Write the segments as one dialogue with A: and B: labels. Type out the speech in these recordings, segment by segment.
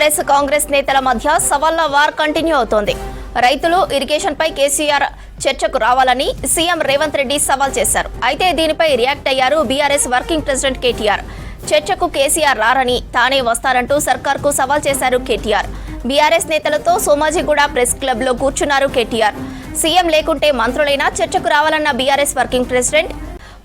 A: BRS Congress నేతల మధ్య సవాళ్ళ war continue అవుతోంది. రైతులు ఇరిగేషన్ పై కేసీఆర్ చర్చకు రావాలని సీఎం రేవంత్ రెడ్డి సవాల్ చేశారు. అయితే దీనిపై రియాక్ట్ అయ్యారు బీఆర్ఎస్ వర్కింగ్ ప్రెసిడెంట్ కేటీఆర్. చర్చకు కేసీఆర్ రారని తానే వస్తారంటూ సర్కార్కు సవాల్ చేశారు కేటీఆర్. బీఆర్ఎస్ నేతలతో సోమాజిగూడ ప్రెస్ క్లబ్లో కూర్చున్నారు కేటీఆర్. సీఎం లేకుంటే మంత్రులైనా చర్చకు రావాలన్న బీఆర్ఎస్ వర్కింగ్ ప్రెసిడెంట్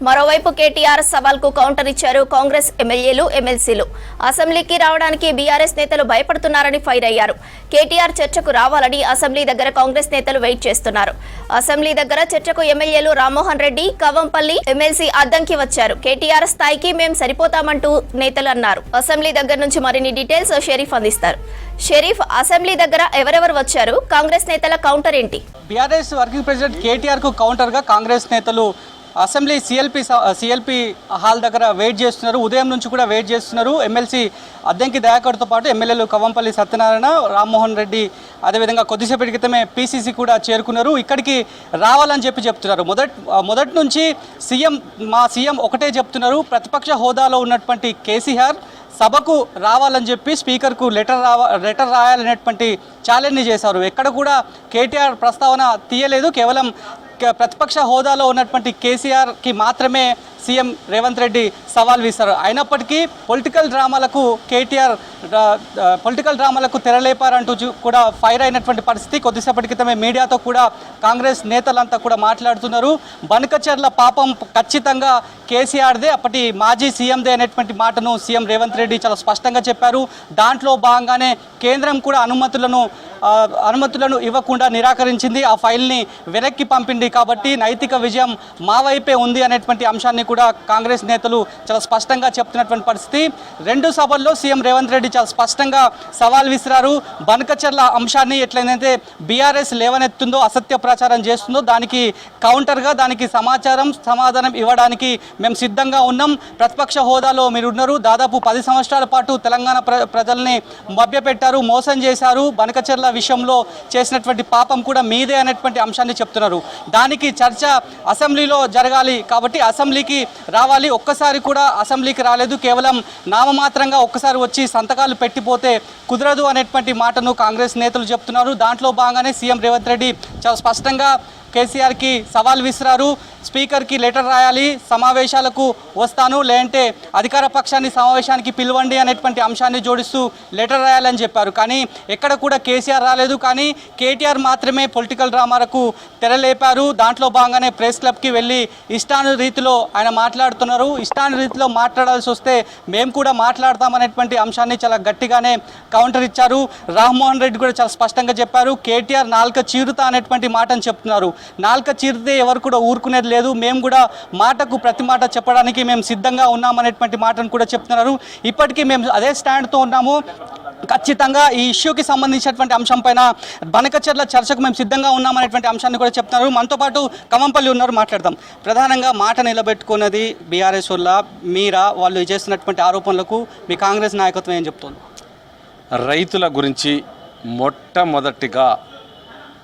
A: మరోవైపు కేటీఆర్ సవాల్కు కౌంటర్ ఇచ్చారు కాంగ్రెస్ ఎమ్మెల్యేలు ఎమ్మెల్సీలు. అసెంబ్లీకి రావడానికి బీఆర్ఎస్ నేతలు భయపడుతున్నారని ఫైర్ అయ్యారు. కేటీఆర్ చర్చకు రావాలని అసెంబ్లీ దగ్గర కాంగ్రెస్ నేతలు వెయిట్ చేస్తున్నారు. అసెంబ్లీ దగ్గర చర్చకు ఎమ్మెల్యేలు రామ్మోహన్ రెడ్డి కవంపల్లి ఎమ్మెల్సీ అద్దంకి వచ్చారు. కేటీఆర్ స్థాయికి మేం సరిపోతామంటూ నేతలు అన్నారు. అసెంబ్లీ దగ్గర నుంచి మరిన్ని డీటెయిల్స్ షరీఫ్ అందిస్తారు. షరీఫ్ అసెంబ్లీ దగ్గర ఎవరెవరు వచ్చారు? కాంగ్రెస్ నేతల కౌంటర్ ఏంటి?
B: బీఆర్ఎస్ వర్కింగ్ ప్రెసిడెంట్ కౌంటర్గా కాంగ్రెస్ నేతలు అసెంబ్లీ సిఎల్పి సిఎల్పి హాల్ దగ్గర వెయిట్ చేస్తున్నారు. ఉదయం నుంచి కూడా వెయిట్ చేస్తున్నారు. ఎమ్మెల్సీ అద్దెంకి దయాకర్తో పాటు ఎమ్మెల్యేలు కవంపల్లి సత్యనారాయణ రామ్మోహన్ రెడ్డి అదేవిధంగా కొద్దిసేపటి క్రితమే పీసీసీ కూడా చేరుకున్నారు. ఇక్కడికి రావాలని చెప్పి చెప్తున్నారు. మొదట్ మొదటి నుంచి సీఎం మా సీఎం ఒకటే చెప్తున్నారు. ప్రతిపక్ష హోదాలో ఉన్నటువంటి కేసీఆర్ సభకు రావాలని చెప్పి స్పీకర్కు లెటర్ రావా లెటర్ రాయాలనేటువంటి ఛాలెంజ్ చేశారు. ఎక్కడ కూడా కేటీఆర్ ప్రస్తావన తీయలేదు. కేవలం ప్రతిపక్ష హోదాలో ఉన్నటువంటి కేసీఆర్కి మాత్రమే సీఎం రేవంత్ రెడ్డి సవాల్ విస్తారు అయినప్పటికీ పొలిటికల్ డ్రామాలకు కేటీఆర్ పొలిటికల్ డ్రామాలకు తెరలేపారంటూ చూ- కూడా ఫైర్ అయినటువంటి పరిస్థితి కొద్దిసేపటి క్రితమే మీడియాతో కూడా కాంగ్రెస్ నేతలంతా కూడా మాట్లాడుతున్నారు. బనకచర్ల పాపం ఖచ్చితంగా కేసీఆర్దే. అప్పటి మాజీ సీఎందే అనేటువంటి మాటను సీఎం రేవంత్ రెడ్డి చాలా స్పష్టంగా చెప్పారు. దాంట్లో భాగంగానే కేంద్రం కూడా అనుమతులను అనుమతులను ఇవ్వకుండా నిరాకరించింది. ఆ ఫైల్ని వెనక్కి పంపింది కాబట్టి నైతిక విజయం మా వైపే ఉంది అనేటువంటి అంశాన్ని కూడా కాంగ్రెస్ నేతలు చాలా స్పష్టంగా చెప్తున్నటువంటి పరిస్థితి. రెండు సభల్లో సీఎం రేవంత్ రెడ్డి చాలా స్పష్టంగా సవాల్ విసిరారు. బనకచర్ల అంశాన్ని ఎట్లయితే బీఆర్ఎస్ లేవనెత్తుందో అసత్య ప్రచారం చేస్తుందో దానికి కౌంటర్గా దానికి సమాచారం సమాధానం ఇవ్వడానికి మేము సిద్ధంగా ఉన్నాం. ప్రతిపక్ష హోదాలో మీరు ఉన్నారు దాదాపు పది సంవత్సరాల పాటు తెలంగాణ ప్ర ప్రజల్ని మభ్యపెట్టారు మోసం చేశారు. బనకచర్ల విషయంలో చేసినటువంటి పాపం కూడా మీదే అనేటువంటి అంశాన్ని చెప్తున్నారు. దానికి చర్చ అసెంబ్లీలో జరగాలి కాబట్టి అసెంబ్లీకి రావాలి. ఒక్కసారి కూడా అసెంబ్లీకి రాలేదు. కేవలం నామమాత్రంగా ఒక్కసారి వచ్చి సంతకాలు పెట్టిపోతే కుదరదు అనేటువంటి మాటను కాంగ్రెస్ నేతలు చెప్తున్నారు. దాంట్లో భాగంగానే సీఎం రేవంత్ రెడ్డి చాలా స్పష్టంగా కేసీఆర్కి సవాల్ విసిరారు. స్పీకర్కి లెటర్ రాయాలి. సమావేశాలకు వస్తాను. లేదంటే అధికార పక్షాన్ని సమావేశానికి పిలవండి అనేటువంటి అంశాన్ని జోడిస్తూ లెటర్ రాయాలని చెప్పారు. కానీ ఎక్కడ కూడా కేసీఆర్ రాలేదు. కానీ కేటీఆర్ మాత్రమే పొలిటికల్ డ్రామాలకు తెరలేపారు. దాంట్లో భాగంగానే ప్రెస్ క్లబ్కి వెళ్ళి ఇష్టాను రీతిలో ఆయన మాట్లాడుతున్నారు. ఇష్టాను రీతిలో మాట్లాడాల్సి వస్తే మేము కూడా మాట్లాడతామనేటువంటి అంశాన్ని చాలా గట్టిగానే కౌంటర్ ఇచ్చారు. రామ్మోహన్ రెడ్డి కూడా చాలా స్పష్టంగా చెప్పారు. కేటీఆర్ నాలుక చీరుతా అనేటువంటి మాటను చెప్తున్నారు. నాలుక చీరితే ఎవరు కూడా ఊరుకునేది లేదు. మేము కూడా మాటకు ప్రతి మాట చెప్పడానికి మేము సిద్ధంగా ఉన్నామనేటువంటి మాటను కూడా చెప్తున్నారు. ఇప్పటికీ మేము అదే స్టాండ్తో ఉన్నాము. ఖచ్చితంగా ఈ ఇష్యూకి సంబంధించినటువంటి అంశం పైన బనకచర్ల చర్చకు మేము సిద్ధంగా ఉన్నామనేటువంటి అంశాన్ని కూడా చెప్తున్నారు. మనతో పాటు కమంపల్లి ఉన్నారు మాట్లాడదాం. ప్రధానంగా మాట నిలబెట్టుకున్నది బీఆర్ఎస్ వల్ల మీరా వాళ్ళు చేస్తున్నటువంటి ఆరోపణలకు మీ కాంగ్రెస్ నాయకత్వం ఏం చెప్తుంది?
C: రైతుల గురించి మొట్టమొదటిగా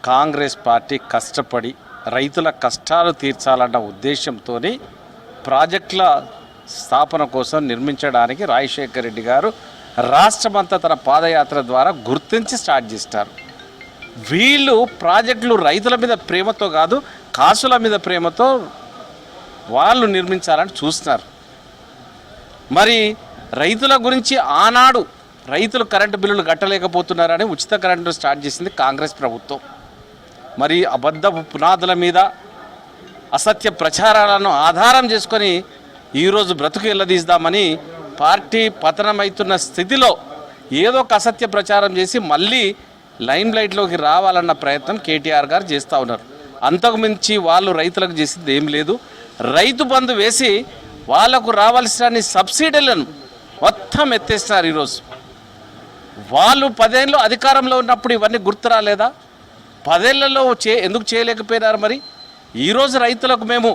C: కాంగ్రెస్ పార్టీ కష్టపడి రైతుల కష్టాలు తీర్చాలన్న ఉద్దేశంతో ప్రాజెక్టుల స్థాపన కోసం నిర్మించడానికి రాజశేఖర్ రెడ్డి గారు రాష్ట్రమంతా తన పాదయాత్ర ద్వారా గుర్తించి స్టార్ట్ చేస్తారు. వీళ్ళు ప్రాజెక్టులు రైతుల మీద ప్రేమతో కాదు కాసుల మీద ప్రేమతో వాళ్ళు నిర్మించాలని చూస్తున్నారు. మరి రైతుల గురించి ఆనాడు రైతులు కరెంటు బిల్లులు కట్టలేకపోతున్నారని ఉచిత కరెంటు స్టార్ట్ చేసింది కాంగ్రెస్ ప్రభుత్వం. మరి అబద్ధపు పునాదుల మీద అసత్య ప్రచారాలను ఆధారం చేసుకొని ఈరోజు బ్రతుకు ఎల్లదీద్దామని పార్టీ పతనమవుతున్న స్థితిలో ఏదో ఒక అసత్య ప్రచారం చేసి మళ్ళీ లైమ్ లైట్లోకి రావాలన్న ప్రయత్నం కేటీఆర్ గారు చేస్తూ ఉన్నారు. అంతకుమించి వాళ్ళు రైతులకు చేసింది ఏం లేదు. రైతు బంధు వేసి వాళ్ళకు రావాల్సిన సబ్సిడీలను మొత్తం ఎత్తేస్తున్నారు ఈరోజు. వాళ్ళు పదేళ్ళు అధికారంలో ఉన్నప్పుడు ఇవన్నీ గుర్తు రాలేదా? పదేళ్ళలో చే ఎందుకు చేయలేకపోయినారు మరి? ఈరోజు రైతులకు మేము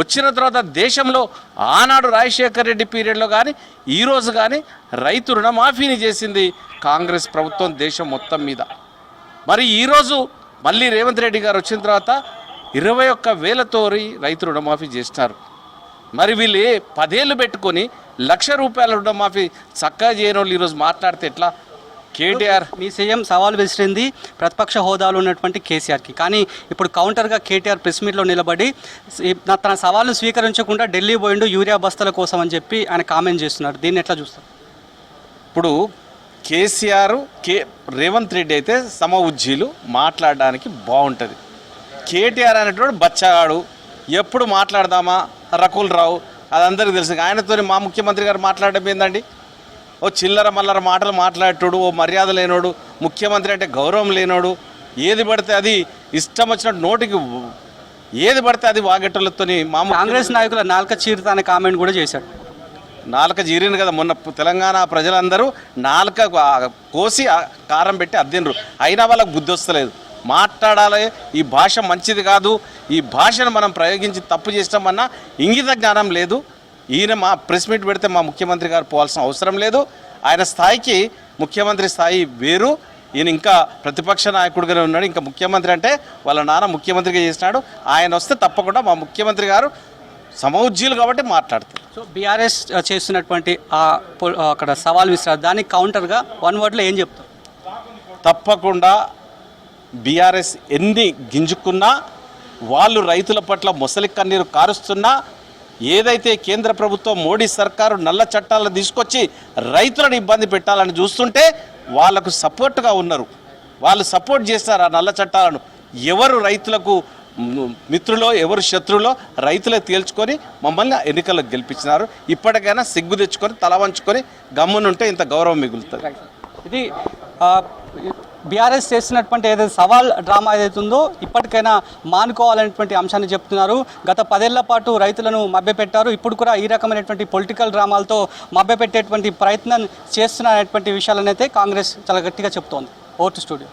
C: వచ్చిన తర్వాత దేశంలో ఆనాడు రాజశేఖర్ రెడ్డి పీరియడ్లో కానీ ఈరోజు కానీ రైతు రుణమాఫీని చేసింది కాంగ్రెస్ ప్రభుత్వం దేశం మొత్తం మీద. మరి ఈరోజు మళ్ళీ రేవంత్ రెడ్డి గారు వచ్చిన తర్వాత ఇరవై ఒక్క వేలతోరి రైతు రుణమాఫీ చేస్తున్నారు మరి వీళ్ళు పదేళ్ళు పెట్టుకొని లక్ష రూపాయల రుణమాఫీ చక్కగా చేయని వాళ్ళు ఈరోజు మాట్లాడితే ఎట్లా? కేటీఆర్
B: మీ సీఎం సవాల్ విసిరింది ప్రతిపక్ష హోదాలో ఉన్నటువంటి కేసీఆర్కి. కానీ ఇప్పుడు కౌంటర్గా కేటీఆర్ ప్రెస్ మీట్లో నిలబడి తన సవాళ్ళు స్వీకరించకుండా ఢిల్లీ పోయిండు యూరియా బస్తాల కోసం అని చెప్పి ఆయన కామెంట్ చేస్తున్నారు. దీన్ని ఎట్లా చూస్తారు?
C: ఇప్పుడు కేసీఆర్ కే రేవంత్ రెడ్డి అయితే సమ ఉజ్జీలు మాట్లాడడానికి బాగుంటుంది. కేటీఆర్ అనేటువంటి బచ్చగాడు ఎప్పుడు మాట్లాడదామా? రకుల్ రావు అది అందరికీ తెలుసు. ఆయనతో మా ముఖ్యమంత్రి గారు మాట్లాడడం ఏందండి? ఓ చిల్లర మల్లర మాటలు మాట్లాడేటోడు ఓ మర్యాద లేనోడు ముఖ్యమంత్రి అంటే గౌరవం లేనోడు ఏది పడితే అది ఇష్టం వచ్చినట్టు నోటికి ఏది పడితే అది వాగేటోళ్ళతోని మా ముఖ్యమంత్రి-
B: కాంగ్రెస్ నాయకుల నాలుక చీరుతా అనే కామెంట్ కూడా చేశాడు.
C: నాలుక జీరిన కదా మొన్న తెలంగాణ ప్రజలందరూ నాలుక కోసి కారం పెట్టి అద్దినరు అయినా వాళ్ళకి బుద్ధి వస్తలేదు. మాట్లాడాలి ఈ భాష మంచిది కాదు ఈ భాషను మనం ప్రయోగించి తప్పు చేస్తామన్నా ఇంగిత జ్ఞానం లేదు. ఈయన మా ప్రెస్ మీట్ పెడితే మా ముఖ్యమంత్రి గారు పోవాల్సిన అవసరం లేదు. ఆయన స్థాయికి ముఖ్యమంత్రి స్థాయి వేరు. ఈయన ఇంకా ప్రతిపక్ష నాయకుడిగానే ఉన్నాడు. ఇంకా ముఖ్యమంత్రి అంటే వాళ్ళ నాన్న ముఖ్యమంత్రిగా చేసినాడు. ఆయన వస్తే తప్పకుండా మా ముఖ్యమంత్రి గారు సమౌజ్జీలు కాబట్టి మాట్లాడతారు.
B: సో బీఆర్ఎస్ చేస్తున్నటువంటి ఆ అక్కడ సవాల్ విసిరారు. దానికి కౌంటర్గా వన్ వర్డ్లో ఏం చెప్తారు?
C: తప్పకుండా బీఆర్ఎస్ ఎన్ని గింజుకున్నా వాళ్ళు రైతుల పట్ల మొసలి కన్నీరు కారుస్తున్నా ఏదైతే కేంద్ర ప్రభుత్వం మోడీ సర్కారు నల్ల చట్టాలను తీసుకొచ్చి రైతులను ఇబ్బంది పెట్టాలని చూస్తుంటే వాళ్ళకు సపోర్ట్గా ఉన్నారు. వాళ్ళు సపోర్ట్ చేస్తారు ఆ నల్ల చట్టాలను. ఎవరు రైతులకు మిత్రులో ఎవరు శత్రులో రైతులే తేల్చుకొని మమ్మల్ని ఎన్నికల్లో గెలిపించినారు. ఇప్పటికైనా సిగ్గు తెచ్చుకొని తల వంచుకొని గమ్మునుంటే ఇంత గౌరవం మిగులుతుంది.
B: ఇది బీఆర్ఎస్ చేస్తున్నటువంటి ఏదైతే సవాల్ డ్రామా ఏదైతే ఉందో ఇప్పటికైనా మానుకోవాలనేటువంటి అంశాన్ని చెప్తున్నారు. గత పదేళ్ళ పాటు రైతులను మభ్యపెట్టారు. ఇప్పుడు కూడా ఈ రకమైనటువంటి పొలిటికల్ డ్రామాలతో మభ్యపెట్టేటువంటి ప్రయత్నం చేస్తున్నారనేటువంటి విషయాలనైతే కాంగ్రెస్ చాలా గట్టిగా చెప్తోంది. ఓటు స్టూడియో.